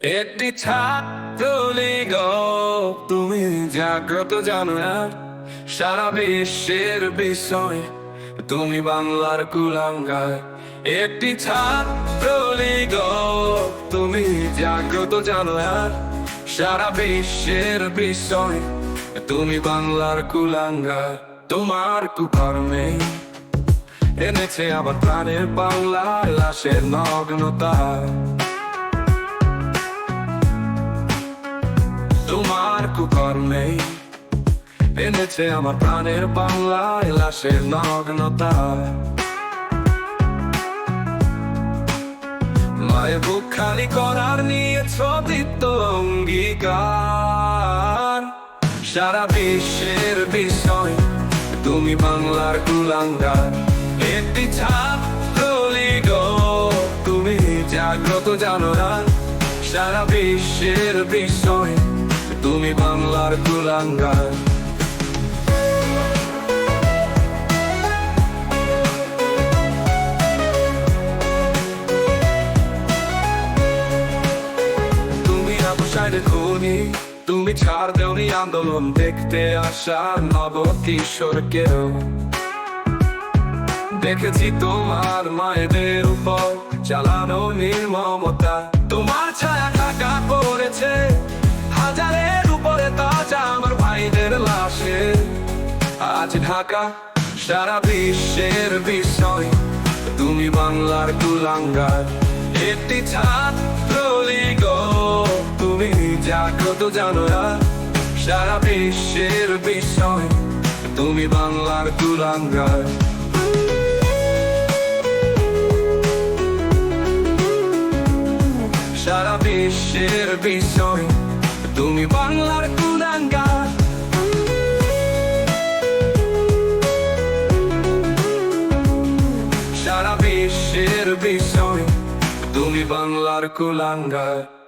একটি ছাত্রলীগ, তুমি জাগ্রত জানো না সারা বিশ্বের বিষয়, তুমি বাংলার কুলাঙ্গার। একটি ছাত্রলীগ, তুমি জাগ্রত জানো না সারা বিশ্বের বিষয়, তুমি বাংলার কুলাঙ্গার। তোমার কুকর্মে এনেছে আবার প্রাণের বাংলা লাশের নগ্নতা। এনেছে আমার প্রাণের বাংলায় লাশের নগ্নতা মায়ের বুক খালি করার নিয়েছ দীপ্ত অঙ্গীকার সারা বিশ্বের বিষয় তুমি বাংলার কুলাঙ্গার একটি ছাত্রলীগ তুমি জাগ্রত জানো না সারা বিশ্বের বিষয় তুমি বাংলার কুলাঙ্গার তুমি ছাড় দেওনি আন্দোলন, দেখতে আসা নব কিশোরকেও দেখেছি তোমার মায়েদের উপর চালানো নির্মমতা। তোমার ছায়া ঢাকা পড়েছে, হাজারের উপরে তাজা আমার ভাইদের লাশে। আজ ঢাকা, সারা বিশ্বের বিষয় তুমি বাংলার কুলাঙ্গার, একটি তুমি জাগ্রত জানো সারা বিশ্বের বিষয়, তুমি বাংলার কুলাঙ্গার সারা বিশ্বের বিষয়, তুমি বাংলার কুলাঙ্গার সারা বিশ্বের বিষয়, তুমি বাংলার কুলাঙ্গার